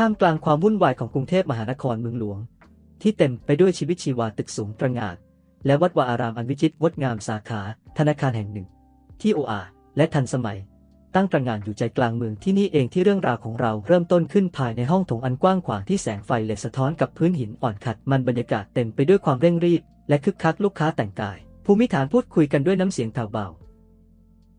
ท่ามกลางความวุ่นวายของกรุงเทพมหานครเมืองหลวง ที่เต็มไปด้วยชีวิตชีวาตึกสูงตระหง่านและวัดวาอารามอันวิจิตรงดงามสาขาธนาคารแห่งหนึ่ง ที่โออาและทันสมัย ตั้งตระหง่านอยู่ใจกลางเมืองที่นี่เองที่เรื่องราวของเราเริ่มต้นขึ้นภายในห้องโถงอันกว้างขวางที่แสงไฟเลสะท้อนกับพื้นหินอ่อนขัดมันบรรยากาศเต็มไปด้วยความเร่งรีบ และคึกคักลูกค้าแต่งกาย ภูมิฐานพูดคุยกันด้วยน้ำเสียงแผ่วเบา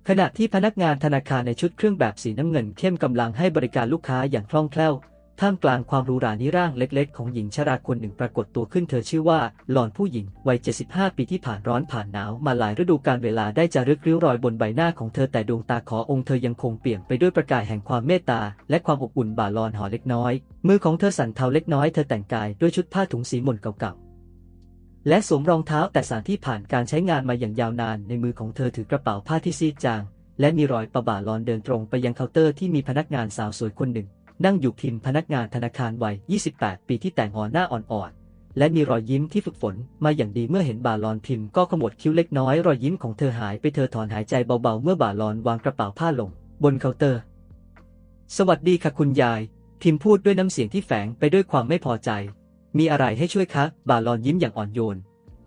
ขณะที่พนักงานธนาคารในชุดเครื่องแบบสีน้ำเงินเข้มกำลังให้บริการลูกค้าอย่างคล่องแคล่ว ท่ามกลางความหรูหรานี้ร่างเล็ก ๆ ของหญิงชราคนหนึ่งปรากฏตัวขึ้นเธอชื่อว่า หลอนผู้หญิง วัย 75 ปีที่ผ่านร้อนผ่านหนาวมาหลายฤดูกาลเวลาได้จารึกริ้วรอยบนใบหน้าของเธอแต่ดวงตาขอองค์เธอยังคงเปี่ยมไปด้วยประกายแห่งความเมตตา และความอบอุ่นบ่าลอนห่อเล็กน้อย มือของเธอสั่นเทาเล็กน้อยเธอแต่งกายด้วยชุดผ้าถุงสีหม่นเก่าๆและสวมรองเท้าแต่สารที่ผ่านการใช้งานมาอย่างยาวนาน ในมือของเธอถือกระเป๋าผ้าที่ซีดจาง และมีรอยประบาลอนเดินตรงไปยังเคาน์เตอร์ที่มีพนักงานสาวสวยคนหนึ่ง นั่งอยู่พิมพนักงานธนาคารวัย 28 ปีที่แต่งอ่อหน้าอ่อนๆ และมีรอยยิ้มที่ฝึกฝนมาอย่างดีเมื่อเห็นบาลอนพิมพ์ก็ขมวดคิ้วเล็กน้อยรอยยิ้มของเธอหายไปเธอถอนหายใจเบาๆ เมื่อบาลอนวางกระเป๋าผ้าลง บนเคาน์เตอร์ สวัสดีค่ะคุณยาย พิมพ์พูดด้วยน้ำเสียงที่แฝงไปด้วยความไม่พอใจ มีอะไรให้ช่วยคะ บาลอนยิ้มอย่างอ่อนโยน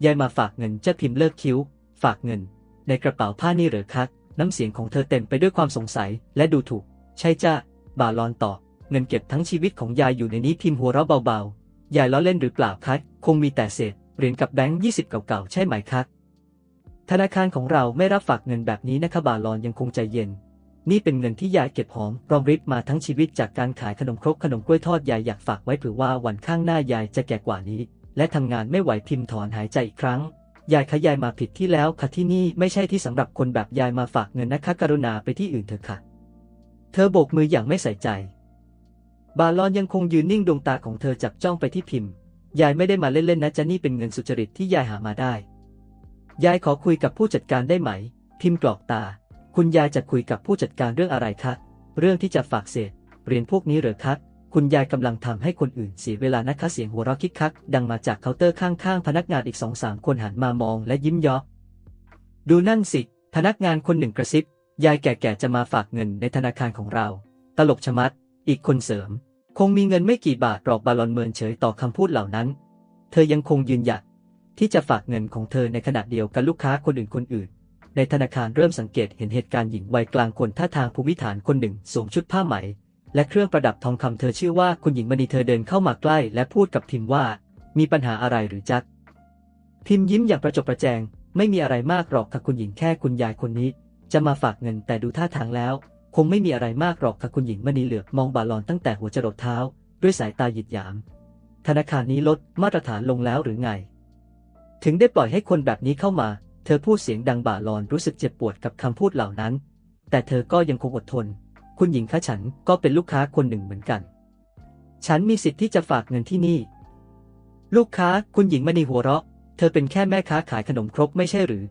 ยายมาฝากเงินจ้าพิมพ์เลิกคิ้ว ฝากเงิน ในกระเป๋าผ้านี่เหรอคะน้ำเสียงของเธอเต็มไปด้วยความสงสัยและดูถูก ใช่จ้าบาลอนตอบ เงินเก็บทั้งชีวิตของยายอยู่ในนี้พิมพ์หัวเราะเบาๆ ยายล้อเล่นหรือเปล่าคะคงมีแต่เศษเหรียญกับแบงค์ยี่สิบเก่าๆ ใช่ไหมคะธนาคารของเราไม่รับฝากเงินแบบนี้นะคะบาลอนยังคงใจเย็น นี่เป็นเงินที่ยายเก็บหอมรอมริบมาทั้งชีวิตจากการขายขนมครกขนมกล้วยทอดยายอยากฝากไว้เผื่อว่าวันข้างหน้ายายจะแก่กว่านี้ และทำงานไม่ไหวพิมพ์ถอนหายใจอีกครั้งยายคะยายมาผิดที่แล้วค่ะที่นี่ไม่ใช่ที่สำหรับคนแบบยายมาฝากเงินนะคะกรุณาไปที่อื่นเถอะค่ะ เธอโบกมืออย่างไม่ใส่ใจ บาลอนยังคงยืนนิ่งดวงตาของเธอจับจ้องไปที่พิมพ์ยายไม่ได้มาเล่นๆนะจ๊ะนี่เป็นเงินสุจริตที่ยายหามาได้ ยายขอคุยกับผู้จัดการได้ไหม พิมพ์กรอกตา คุณยายจะคุยกับผู้จัดการเรื่องอะไรคะ เรื่องที่จะฝากเศษเหรียญพวกนี้เหรอคะคุณยายกำลังทำให้คนอื่นเสียเวลานะคะเสียงหัวเราะคิกคัก ดังมาจากเคาน์เตอร์ข้างๆ พนักงานอีกสองสามคนหันมามองและยิ้มยาะดูนั่นสิ พนักงานคนหนึ่งกระซิบ ยายแก่ๆจะมาฝากเงินในธนาคารของเรา ตลกชะมัด อีกคนเสริม คงมีเงินไม่กี่บาทหรอกบาลอนเมินเฉยต่อคำพูดเหล่านั้น เธอยังคงยืนหยัดที่จะฝากเงินของเธอในขณะเดียวกันลูกค้าคนอื่นคนอื่น ในธนาคารเริ่มสังเกตเห็นเหตุการณ์หญิงวัยกลางคนท่าทางภูมิฐานคนหนึ่งสวมชุดผ้าไหม และเครื่องประดับทองคำเธอชื่อว่าคุณหญิงมณีเธอเดินเข้ามาใกล้ และพูดกับพิมว่า มีปัญหาอะไรหรือจักพิมยิ้มอย่างประจบประแจง ไม่มีอะไรมากหรอกค่ะคุณหญิงแค่คุณยายคนนี้ จะมาฝากเงินแต่ดูท่าทางแล้ว คงไม่มีอะไรมากหรอกค่ะคุณหญิงมณีเหลือบมองบาลอนตั้งแต่หัวจรดเท้า ด้วยสายตาหยิดหยาม ธนาคารนี้ลดมาตรฐานลงแล้วหรือไง ถึงได้ปล่อยให้คนแบบนี้เข้ามา เธอพูดเสียงดังบาลอนรู้สึกเจ็บปวดกับคำพูดเหล่านั้น แต่เธอก็ยังคงอดทน คุณหญิงคะฉันก็เป็นลูกค้าคนหนึ่งเหมือนกัน ฉันมีสิทธิ์ที่จะฝากเงินที่นี่ ลูกค้าคุณหญิงมณีหัวเราะ เธอเป็นแค่แม่ค้าขายขนมครกไม่ใช่หรือ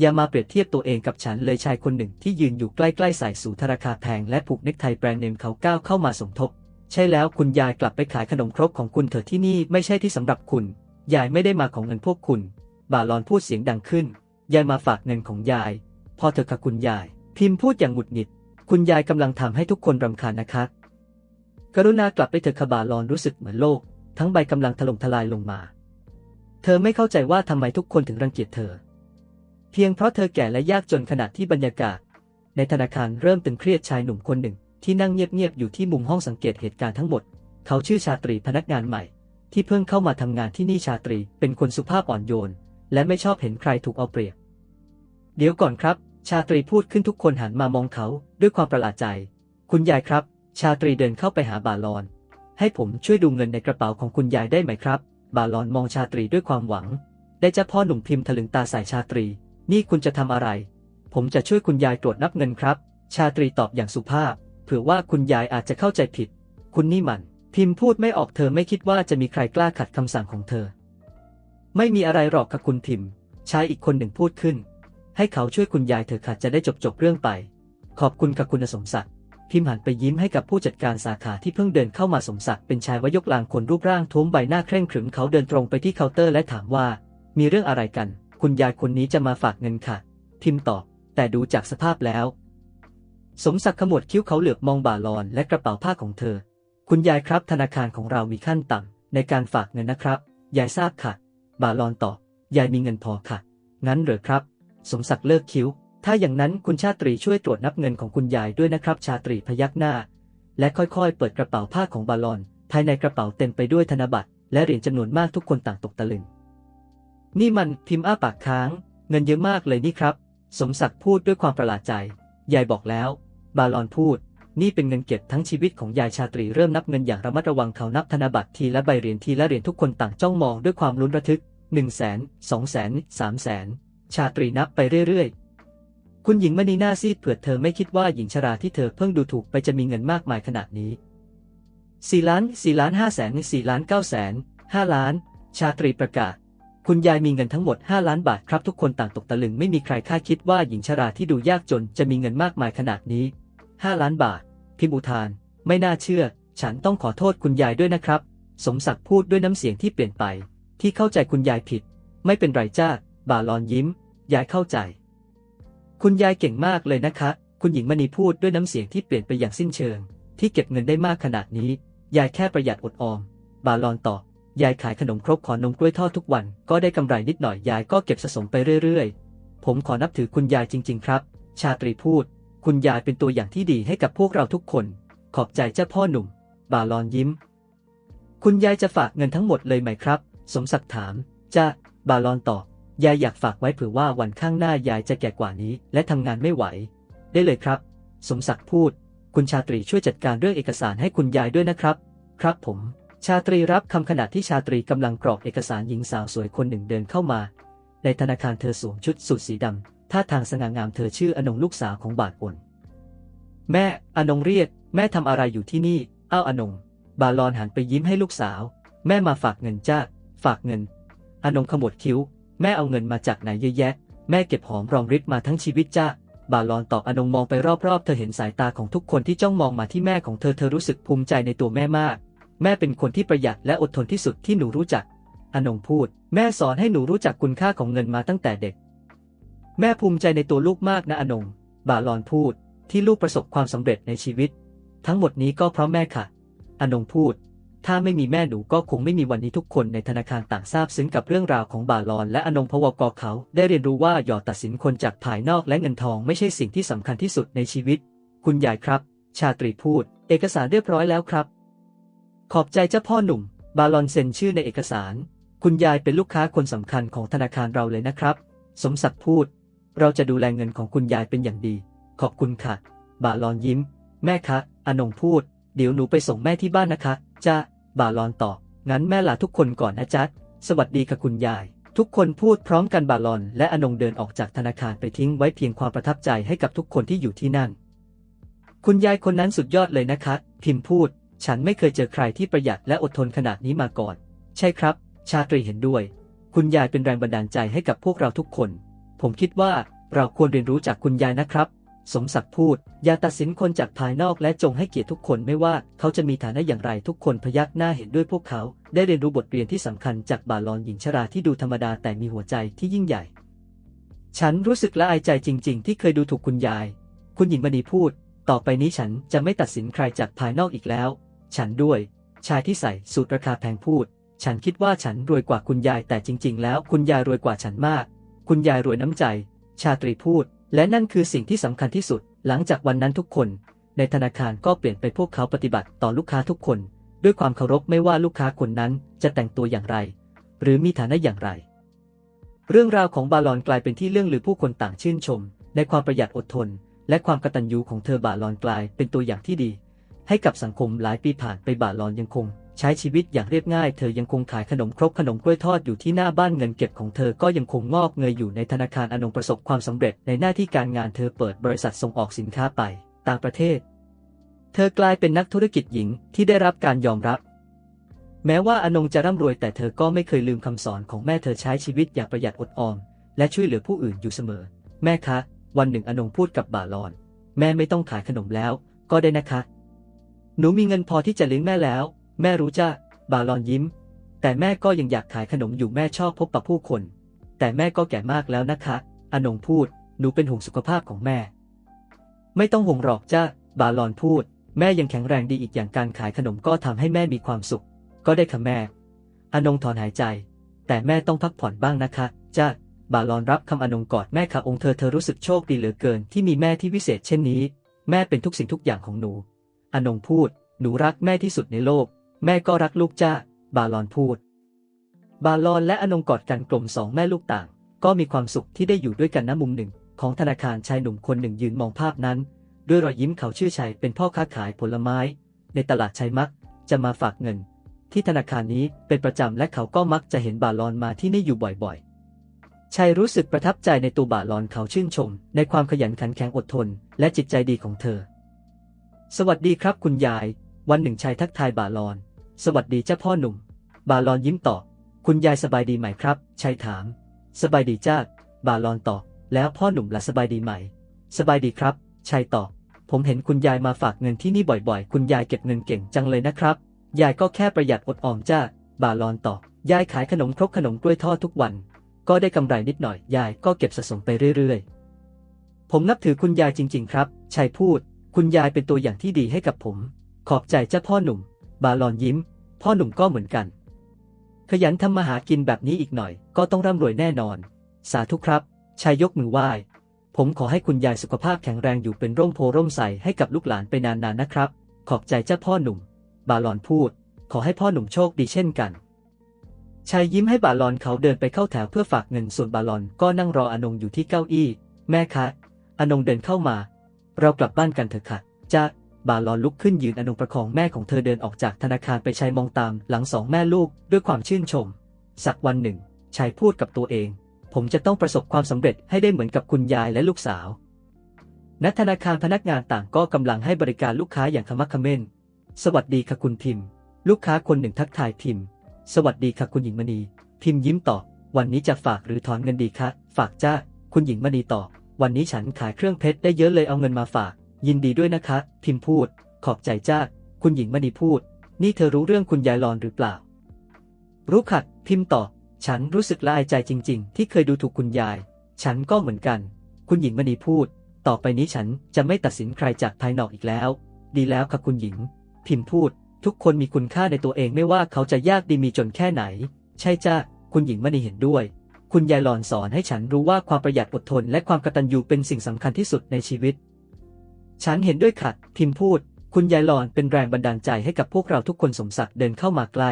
อย่ามาเปรียบเทียบตัวเองกับฉันเลยชายคนหนึ่งที่ยืนอยู่ใกล้ๆสายสูทราคาแพงและผูกเนคไทแบรนด์เนมเขาก้าวเข้ามาสมทบ ใช่แล้วคุณยายกลับไปขายขนมครกของคุณเถอะที่นี่ไม่ใช่ที่สำหรับคุณ ยายไม่ได้มาของเงินพวกคุณ บาลอนพูดเสียงดังขึ้น ยายมาฝากเงินของยาย พอเถอะค่ะคุณยาย พิมพ์พูดอย่างหงุดหงิด คุณยายกำลังทำให้ทุกคนรำคาญนะคะ กรุณากลับไปเถอะค่ะบาลอนรู้สึกเหมือนโลก ทั้งใบกำลังถล่มทลายลงมา เธอไม่เข้าใจว่าทำไมทุกคนถึงรังเกียจเธอ พียงเพราะเธอแก่และยากจนขณะที่บรรยากาศ ในธนาคารเริ่มตึงเครียดชายหนุ่มคนหนึ่ง ที่นั่งเงียบๆอยู่ที่มุมห้องสังเกตเหตุการณ์ทั้งหมด เขาชื่อชาตรีพนักงานใหม่ ที่เพิ่งเข้ามาทำงานที่นี่ชาตรีเป็นคนสุภาพอ่อนโยน และไม่ชอบเห็นใครถูกเอาเปรียบ เดี๋ยวก่อนครับ ชาตรีพูดขึ้นทุกคนหันมามองเขาด้วยความประหลาดใจ คุณยายครับ ชาตรีเดินเข้าไปหาบาลอน ให้ผมช่วยดูเงินในกระเป๋าของคุณยายได้ไหมครับ บาลอนมองชาตรีด้วยความหวัง ได้เจ้าพ่อหนุ่มพิมพ์ถลึงตาใส่ชาตรี นี่คุณจะทำอะไร ผมจะช่วยคุณยายตรวจนับเงินครับ ชาตรีตอบอย่างสุภาพ เผื่อว่าคุณยายอาจจะเข้าใจผิด คุณนี่มัน พิมพ์พูดไม่ออกเธอไม่คิดว่าจะมีใครกล้าขัดคำสั่งของเธอ ไม่มีอะไรหรอกค่ะคุณพิมพ์ ชายอีกคนหนึ่งพูดขึ้น ให้เขาช่วยคุณยายเถอค่ะจะได้จบจบเรื่องไป ขอบคุณค่ะคุณสมศักดิ์พิมพ์หันไปยิ้มให้กับผู้จัดการสาขาที่เพิ่งเดินเข้ามาสมศักดิ์เป็นชายวายกลางคนรูปร่างท้วมใบหน้าเคร่งขรึมเขาเดินตรงไปที่เคาน์เตอร์และถามว่า มีเรื่องอะไรกัน คุณยายคนนี้จะมาฝากเงินค่ะพิมตอบ แต่ดูจากสภาพแล้ว สมศักดิ์ขมวดคิ้วเขาเหลือบมองบ่าลอนและกระเป๋าผ้าของเธอ คุณยายครับธนาคารของเรามีขั้นต่ำในการฝากเงินนะครับ ยายทราบค่ะบาลอนตอบ ยายมีเงินพอค่ะ งั้นเหรอครับ สมศักดิ์เลิกคิ้ว ถ้าอย่างนั้นคุณชาตรีช่วยตรวจนับเงินของคุณยายด้วยนะครับ ชาตรีพยักหน้า และค่อยๆ เปิดกระเป๋าผ้าของบาลอน ภายในกระเป๋าเต็มไปด้วยธนบัตรและเหรียญจำนวนมากทุกคนต่างตกตะลึง นี่มันพิมพ์อ้าปากค้าง เงินเยอะมากเลยนี่ครับ สมศักดิ์พูดด้วยความประหลาดใจ ยายบอกแล้ว บาลอนพูด นี่เป็นเงินเก็บทั้งชีวิตของยายชาตรีเริ่มนับเงินอย่างระมัดระวังเขานับธนบัตรทีละใบเหรียญทีละเหรียญทุกคนต่างจ้องมองด้วยความลุ้นระทึก1นึ่งแสนสองแสนสามแสนชาตรีนับไปเรื่อยๆ คุณหญิงมณีหน้าซีดเผื่อเธอไม่คิดว่าหญิงชราที่เธอเพิ่งดูถูกไปจะมีเงินมากมายขนาดนี้สี่ล้านสี่ล้านห้าแสนสี่ล้านเก้าแสนห้าล้าน ชาตรีประกาศ คุณยายมีเงินทั้งหมด 5 ล้านบาทครับทุกคนต่างตกตะลึงไม่มีใครคาดคิดว่าหญิงชราที่ดูยากจนจะมีเงินมากมายขนาดนี้ 5 ล้านบาท พิมอุทาน ไม่น่าเชื่อ ฉันต้องขอโทษคุณยายด้วยนะครับ สมศักดิ์พูดด้วยน้ำเสียงที่เปลี่ยนไป ที่เข้าใจคุณยายผิด ไม่เป็นไรจ้าบาลอนยิ้ม ยายเข้าใจ คุณยายเก่งมากเลยนะคะ คุณหญิงมณีพูดด้วยน้ำเสียงที่เปลี่ยนไปอย่างสิ้นเชิง ที่เก็บเงินได้มากขนาดนี้ ยายแค่ประหยัดอดออม บาลอนตอบ ยายขายขนมครกขอนมกล้วยทอดทุกวัน ก็ได้กำไรนิดหน่อยยายก็เก็บสะสมไปเรื่อยๆ ผมขอนับถือคุณยายจริง ๆ ครับ ชาตรีพูด คุณยายเป็นตัวอย่างที่ดีให้กับพวกเราทุกคน ขอบใจเจ้าพ่อหนุ่ม บาลอนยิ้ม คุณยายจะฝากเงินทั้งหมดเลยไหมครับ สมศักดิ์ถาม จะ บาลอนตอบ ยายอยากฝากไว้เผื่อว่าวันข้างหน้ายายจะแก่กว่านี้ และทำงานไม่ไหว ได้เลยครับ สมศักดิ์พูด คุณชาตรีช่วยจัดการเรื่องเอกสารให้คุณยายด้วยนะครับ ครับผม ชาตรีรับคำขณะที่ชาตรีกำลังกรอกเอกสารหญิงสาวสวยคนหนึ่งเดินเข้ามา ในธนาคารเธอสวมชุดสูทสีดำท่าทางสง่างามเธอชื่ออนงลูกสาวของบาทปนแม่อนงเรียก แม่ทำอะไรอยู่ที่นี่ อ้าวอนง บาลอนหันไปยิ้มให้ลูกสาว แม่มาฝากเงินจ้าฝากเงิน อนงขมวดคิ้ว แม่เอาเงินมาจากไหนเยอะแยะ แม่เก็บหอมรอมริบมาทั้งชีวิตจ้าบาลอนตอบอนงมองไปรอบๆ เธอเห็นสายตาของทุกคนที่จ้องมองมาที่แม่ของเธอเธอรู้สึกภูมิใจในตัวแม่มาก แม่เป็นคนที่ประหยัดและอดทนที่สุดที่หนูรู้จัก อนงพูด แม่สอนให้หนูรู้จักคุณค่าของเงินมาตั้งแต่เด็ก แม่ภูมิใจในตัวลูกมากนะอนง บาลอนพูด ที่ลูกประสบความสำเร็จในชีวิต ทั้งหมดนี้ก็เพราะแม่ค่ะ อนงพูด ถ้าไม่มีแม่หนูก็คงไม่มีวันนี้ทุกคนในธนาคารต่างทราบซึ้งกับเรื่องราวของบาลอน และอนงพวกเขา ได้เรียนรู้ว่าหยอดตัดสินคนจากภายนอกและเงินทองไม่ใช่สิ่งที่สำคัญที่สุดในชีวิต คุณยายครับ ชาตรีพูด เอกสารเรียบร้อยแล้วครับ ขอบใจเจ้าพ่อหนุ่ม บาลอนเซ็นชื่อในเอกสาร คุณยายเป็นลูกค้าคนสำคัญของธนาคารเราเลยนะครับ สมศักดิ์พูด เราจะดูแลเงินของคุณยายเป็นอย่างดี ขอบคุณค่ะ บาลอนยิ้ม แม่คะ อนงพูด เดี๋ยวหนูไปส่งแม่ที่บ้านนะคะ จ้า บาลอนตอบ งั้นแม่ลาทุกคนก่อนนะจ๊ะ สวัสดีค่ะคุณยาย ทุกคนพูดพร้อมกันบาลอน และอนงเดินออกจากธนาคารไปทิ้งไว้เพียงความประทับใจให้กับทุกคนที่อยู่ที่นั่น คุณยายคนนั้นสุดยอดเลยนะคะ พิมพ์พูด ฉันไม่เคยเจอใครที่ประหยัดและอดทนขนาดนี้มาก่อน ใช่ครับ ชาตรีเห็นด้วย คุณยายเป็นแรงบันดาลใจให้กับพวกเราทุกคน ผมคิดว่าเราควรเรียนรู้จากคุณยายนะครับ สมศักดิ์พูด อย่าตัดสินคนจากภายนอกและจงให้เกียรติทุกคนไม่ว่าเขาจะมีฐานะอย่างไรทุกคนพยักหน้าเห็นด้วยพวกเขา ได้เรียนรู้บทเรียนที่สำคัญจากบาลอนหญิงชราที่ดูธรรมดาแต่มีหัวใจที่ยิ่งใหญ่ ฉันรู้สึกละอายใจจริง ๆ ที่เคยดูถูกคุณยาย คุณหญิงมณีพูด ต่อไปนี้ฉันจะไม่ตัดสินใครจากภายนอกอีกแล้ว ฉันด้วย ชายที่ใส่สูตรราคาแพงพูด ฉันคิดว่าฉันรวยกว่าคุณยายแต่จริง ๆ แล้วคุณยายรวยกว่าฉันมาก คุณยายรวยน้ำใจ ชาตรีพูด และนั่นคือสิ่งที่สำคัญที่สุด หลังจากวันนั้นทุกคน ในธนาคารก็เปลี่ยนไปพวกเขาปฏิบัติต่อลูกค้าทุกคน ด้วยความเคารพไม่ว่าลูกค้าคนนั้นจะแต่งตัวอย่างไร หรือมีฐานะอย่างไร เรื่องราวของบาลอนกลายเป็นที่เรื่องลือผู้คนต่างชื่นชม ในความประหยัดอดทน และความกตัญญูของเธอบาลอนกลายเป็นตัวอย่างที่ดี ให้กับสังคมหลายปีผ่านไปบาลอนยังคง ใช้ชีวิตอย่างเรียบง่าย เธอยังคงขายขนมครกขนมกล้วยทอดอยู่ที่หน้าบ้านเงินเก็บของเธอก็ยังคงงอกเงยอยู่ในธนาคารอนงประสบความสำเร็จในหน้าที่การงานเธอเปิดบริษัทส่งออกสินค้าไป ต่างประเทศ เธอกลายเป็นนักธุรกิจหญิงที่ได้รับการยอมรับแม้ว่าอนงจะร่ำรวยแต่เธอก็ไม่เคยลืมคำสอนของแม่เธอใช้ชีวิตอย่างประหยัดอดออม และช่วยเหลือผู้อื่นอยู่เสมอ แม่คะ วันหนึ่งอนงพูดกับบาลอน แม่ไม่ต้องขายขนมแล้ว ก็ได้นะคะ หนูมีเงินพอที่จะเลี้ยงแม่แล้ว แม่รู้จ้าบาลอนยิ้ม แต่แม่ก็ยังอยากขายขนมอยู่แม่ชอบพบปะผู้คน แต่แม่ก็แก่มากแล้วนะคะ อนงพูด หนูเป็นห่วงสุขภาพของแม่ ไม่ต้องห่วงหรอกจ้าบาลอนพูด แม่ยังแข็งแรงดีอีกอย่างการขายขนมก็ทำให้แม่มีความสุข ก็ได้ค่ะแม่ อนงถอนหายใจ แต่แม่ต้องพักผ่อนบ้างนะคะจ้าบาลอนรับคำอนงกอดแม่ค่ะองค์เธอเธอรู้สึกโชคดีเหลือเกิน ที่มีแม่ที่วิเศษเช่นนี้ แม่เป็นทุกสิ่งทุกอย่างของหนู อนงพูด หนูรักแม่ที่สุดในโลก แม่ก็รักลูกจ้า บาลอนพูด บาลอนและอนงกอดกันกลมสองแม่ลูกต่าง ก็มีความสุขที่ได้อยู่ด้วยกันณมุมหนึ่ง ของธนาคารชายหนุ่มคนหนึ่งยืนมองภาพนั้น ด้วยรอยยิ้มเขาชื่อชัยเป็นพ่อค้าขายผลไม้ ในตลาดชัยมักจะมาฝากเงิน ที่ธนาคารนี้เป็นประจำและเขาก็มักจะเห็นบาลอนมาที่นี่อยู่บ่อยๆ ชัยรู้สึกประทับใจในตัวบาลอนเขาชื่นชม ในความขยันขันแข็งอดทน และจิตใจดีของเธอ สวัสดีครับคุณยาย วันหนึ่งชัยทักทายบาลอน สวัสดีเจ้าพ่อหนุ่ม บาลอนยิ้มตอบคุณยายสบายดีไหมครับชัยถาม สบายดีจ้าบาลอนตอบแล้วพ่อหนุ่มล่ะสบายดีไหม สบายดีครับชัยตอบผมเห็นคุณยายมาฝากเงินที่นี่บ่อยๆ คุณยายเก็บเงินเก่งจังเลยนะครับ ยายก็แค่ประหยัดอดออมจ้า บาลอนตอบยายขายขนมครกขนมกล้วยทอดทุกวัน ก็ได้กำไรนิดหน่อย ยายก็เก็บสะสมไปเรื่อยๆ ผมนับถือคุณยายจริง ๆ ครับชัยพูด คุณยายเป็นตัวอย่างที่ดีให้กับผม ขอบใจเจ้าพ่อหนุ่ม บาลอนยิ้ม พ่อหนุ่มก็เหมือนกัน ขยันทำมาหากินแบบนี้อีกหน่อย ก็ต้องร่ำรวยแน่นอน สาธุครับชัยยกมือไหว้ ผมขอให้คุณยายสุขภาพแข็งแรงอยู่เป็นร่มโพร่มใสให้กับลูกหลานไปนานๆนะครับ ขอบใจเจ้าพ่อหนุ่ม บาลอนพูด ขอให้พ่อหนุ่มโชคดีเช่นกันชายยิ้มให้บาลอนเขาเดินไปเข้าแถวเพื่อฝากเงินส่วนบาลอนก็นั่งรออนงอยู่ที่เก้าอี้ แม่คะ อนงเดินเข้ามา เรากลับบ้านกันเถอะค่ะจ้าบาลอนลุกขึ้นยืนอนงประคองแม่ของเธอเดินออกจากธนาคารไปชายมองตามหลังสองแม่ลูกด้วยความชื่นชม สักวันหนึ่งชายพูดกับตัวเอง ผมจะต้องประสบความสำเร็จให้ได้เหมือนกับคุณยายและลูกสาว ณ ธนาคารพนักงานต่างก็กำลังให้บริการลูกค้าอย่างขมักเขม้น สวัสดีค่ะคุณพิมพ์ ลูกค้าคนหนึ่งทักทายพิมพ์ สวัสดีค่ะคุณหญิงมณี พิมพ์ยิ้มตอบ วันนี้จะฝากหรือถอนเงินดีคะ ฝากจ้า คุณหญิงมณีตอบ วันนี้ฉันขายเครื่องเพชรได้เยอะเลยเอาเงินมาฝาก ยินดีด้วยนะคะ พิมพูด ขอบใจจ้า คุณหญิงมณีพูด นี่เธอรู้เรื่องคุณยายหลอนหรือเปล่า รู้ขัดพิมพ์ตอบ ฉันรู้สึกละอายใจจริง ๆ ที่เคยดูถูกคุณยาย ฉันก็เหมือนกัน คุณหญิงมณีพูด ต่อไปนี้ฉันจะไม่ตัดสินใครจากภายนอกอีกแล้ว ดีแล้วค่ะคุณหญิง พิมพ์พูด ทุกคนมีคุณค่าในตัวเองไม่ว่าเขาจะยากดีมีจนแค่ไหน ใช่จ้าคุณหญิงมณีเห็นด้วย คุณยายหลอนสอนให้ฉันรู้ว่าความประหยัดอดทนและความกตัญญูเป็นสิ่งสำคัญที่สุดในชีวิต ฉันเห็นด้วยค่ะพิมพูด คุณยายหลอนเป็นแรงบันดาลใจให้กับพวกเราทุกคนสมศักดิ์เดินเข้ามาใกล้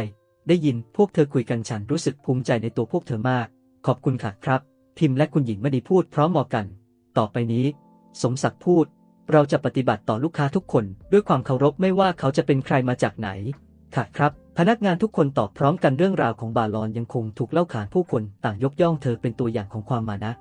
ได้ยินพวกเธอคุยกันฉันรู้สึกภูมิใจในตัวพวกเธอมาก ขอบคุณค่ะครับ พิมและคุณหญิงมณีพูดพร้อมมอกัน ต่อไปนี้ สมศักดิ์พูด เราจะปฏิบัติต่อลูกค้าทุกคน ด้วยความเคารพไม่ว่าเขาจะเป็นใครมาจากไหน ค่ะครับ พนักงานทุกคนตอบพร้อมกันเรื่องราวของบาลอนยังคงถูกเล่าขานผู้คนต่างยกย่องเธอเป็นตัวอย่างของความมานะ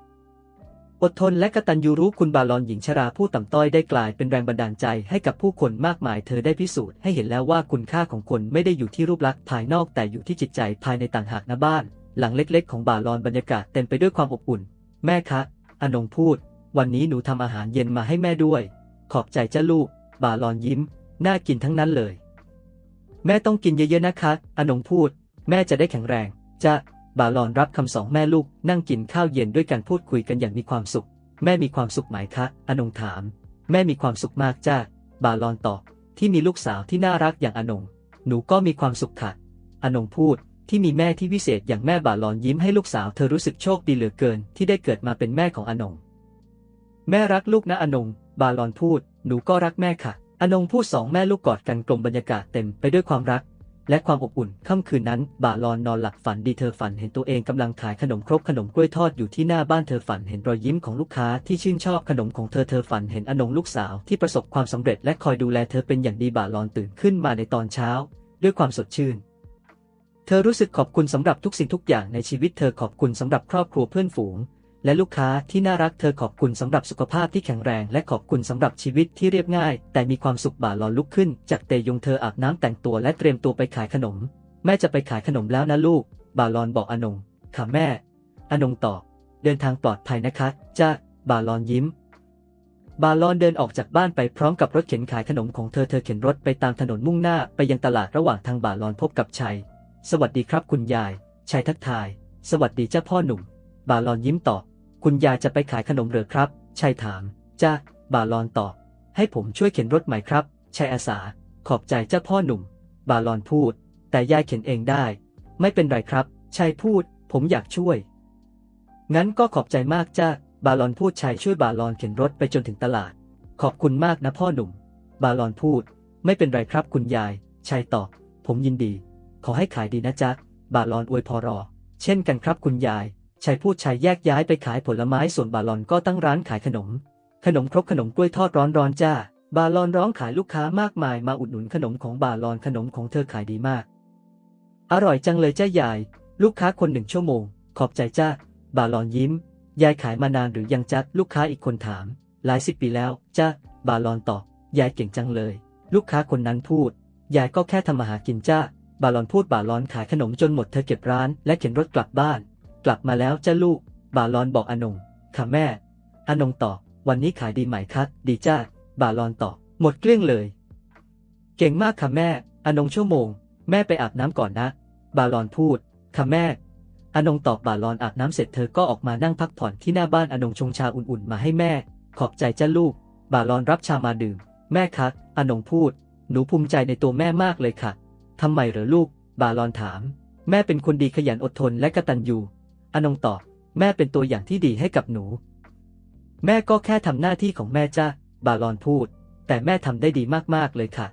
อดทนและกตัญญูรู้คุณบาลอนหญิงชราผู้ต่ำต้อยได้กลายเป็นแรงบันดาลใจให้กับผู้คนมากมายเธอได้พิสูจน์ให้เห็นแล้วว่าคุณค่าของคนไม่ได้อยู่ที่รูปลักษณ์ภายนอกแต่อยู่ที่จิตใจภายในต่างหากนะบ้าน หลังเล็กๆ ของบาลอนบรรยากาศเต็มไปด้วยความอบอุ่น แม่คะอนงพูด วันนี้หนูทำอาหารเย็นมาให้แม่ด้วย ขอบใจจ้าลูก บาลอนยิ้ม น่ากินทั้งนั้นเลย แม่ต้องกินเยอะๆนะคะ อนงพูด แม่จะได้แข็งแรง จะ บาลอนรับคำสองแม่ลูก นั่งกินข้าวเย็นด้วยกันพูดคุยกันอย่างมีความสุข แม่มีความสุขไหมคะ อนงถาม แม่มีความสุขมากจ้าบาลอนตอบ ที่มีลูกสาวที่น่ารักอย่างอนง หนูก็มีความสุขค่ะ อนงพูด ที่มีแม่ที่วิเศษอย่างแม่บาลอนยิ้มให้ลูกสาวเธอรู้สึกโชคดีเหลือเกิน ที่ได้เกิดมาเป็นแม่ของอนง แม่รักลูกนะอนง บาลอนพูด หนูก็รักแม่ค่ะ อนงพูดสองแม่ลูกกอดกันกลมบรรยากาศเต็มไปด้วยความรัก และความอบอุ่นค่ำคืนนั้นบาลอนนอนหลับฝันดีเธอฝันเห็นตัวเองกำลังขายขนมครกขนมกล้วยทอดอยู่ที่หน้าบ้านเธอฝันเห็นรอยยิ้มของลูกค้าที่ชื่นชอบขนมของเธอเธอฝันเห็นอนงลูกสาวที่ประสบความสำเร็จและคอยดูแลเธอเป็นอย่างดีบาลอนตื่นขึ้นมาในตอนเช้า ด้วยความสดชื่น เธอรู้สึกขอบคุณสำหรับทุกสิ่งทุกอย่างในชีวิตเธอขอบคุณสำหรับครอบครัวเพื่อนฝูง และลูกค้าที่น่ารักเธอขอบคุณสำหรับสุขภาพที่แข็งแรง และขอบคุณสำหรับชีวิตที่เรียบง่าย แต่มีความสุขบ่าลอนลุกขึ้น จากเตยงเธออาบน้ำแต่งตัวและเตรียมตัวไปขายขนม แม่จะไปขายขนมแล้วนะลูกบาลอนบอกอนงค่ะแม่ อนงตอบเดินทางปลอดภัยนะคะจ้าบาลอนยิ้มบาลอนเดินออกจากบ้านไปพร้อมกับรถเข็นขายขนมของเธอ เธอเข็นรถไปตามถนนมุ่งหน้าไปยังตลาดระหว่างทางบาลอนพบกับชัย สวัสดีครับคุณยาย ชัยทักทาย สวัสดีเจ้าพ่อหนุ่ม บาลอนยิ้มตอบ คุณยายจะไปขายขนมเหรือครับชัยถาม จ้าบาลอนตอบ ให้ผมช่วยเข็นรถไหมครับชายอาสา ขอบใจเจ้าพ่อหนุ่ม บาลอนพูด แต่ยายเข็นเองได้ ไม่เป็นไรครับชายพูด ผมอยากช่วย งั้นก็ขอบใจมากจ้าบาลอนพูดชายช่วยบาลอนเข็นรถไปจนถึงตลาด ขอบคุณมากนะพ่อหนุ่ม บาลอนพูด ไม่เป็นไรครับคุณยายชายตอบ ผมยินดี ขอให้ขายดีนะจ๊ะบาลอนอวยพอรอ เช่นกันครับคุณยาย ชายพูดชายแยกย้ายไปขายผลไม้ส่วนบาลอนก็ตั้งร้านขายขนม ขนมครกขนมกล้วยทอดร้อนๆจ้า บาลอนร้องขายลูกค้ามากมายมาอุดหนุนขนมของบาลอนขนมของเธอขายดีมาก อร่อยจังเลยจ้ายาย ลูกค้าคนหนึ่งชั่วโมง ขอบใจจ้า บาลอนยิ้ม ยายขายมานานหรือยังจ๊ะลูกค้าอีกคนถาม หลายสิบปีแล้วจ้า บาลอนตอบ ยายเก่งจังเลย ลูกค้าคนนั้นพูด ยายก็แค่ทำมาหากินจ้า บาลอนพูดบาลอนขายขนมจนหมดเธอเก็บร้านและเข็นรถกลับบ้าน กลับมาแล้วจ้าลูก บาลอนบอกอนงค่ะแม่ อนงตอบวันนี้ขายดีไหมคะดีจ้าบาลอนตอบหมดเกลี้ยงเลย เก่งมากค่ะแม่ อนงชั่วโมง แม่ไปอาบน้ำก่อนนะ บาลอนพูดค่ะแม่ อนงตอบบาลอนอาบน้ำเสร็จเธอก็ออกมานั่งพักผ่อนที่หน้าบ้านอนงชงชาอุ่นๆ มาให้แม่ ขอบใจจ้าลูก บาลอนรับชามาดื่ม แม่คะอนงพูด หนูภูมิใจในตัวแม่มากเลยค่ะทำไมเหรอลูก บาลอนถาม แม่เป็นคนดีขยันอดทนและกตัญญู อนงตอบ แม่เป็นตัวอย่างที่ดีให้กับหนู แม่ก็แค่ทำหน้าที่ของแม่จ้าบาลอนพูด แต่แม่ทำได้ดีมากๆเลยค่ะ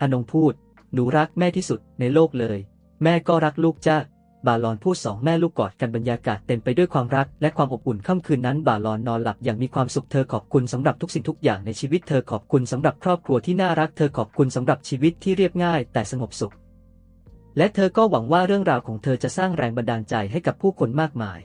อนงพูด หนูรักแม่ที่สุดในโลกเลย แม่ก็รักลูกจ้าบาลอนพูดสองแม่ลูกกอดกันบรรยากาศเต็มไปด้วยความรักและความอบอุ่นค่ำคืนนั้น บาลอนนอนหลับอย่างมีความสุขเธอขอบคุณสำหรับทุกสิ่งทุกอย่างในชีวิตเธอขอบคุณสำหรับครอบครัวที่น่ารักเธอขอบคุณสำหรับชีวิตที่เรียบง่ายแต่สงบสุข และเธอก็หวังว่าเรื่องราวของเธอจะสร้างแรงบันดาลใจให้กับผู้คนมากมาย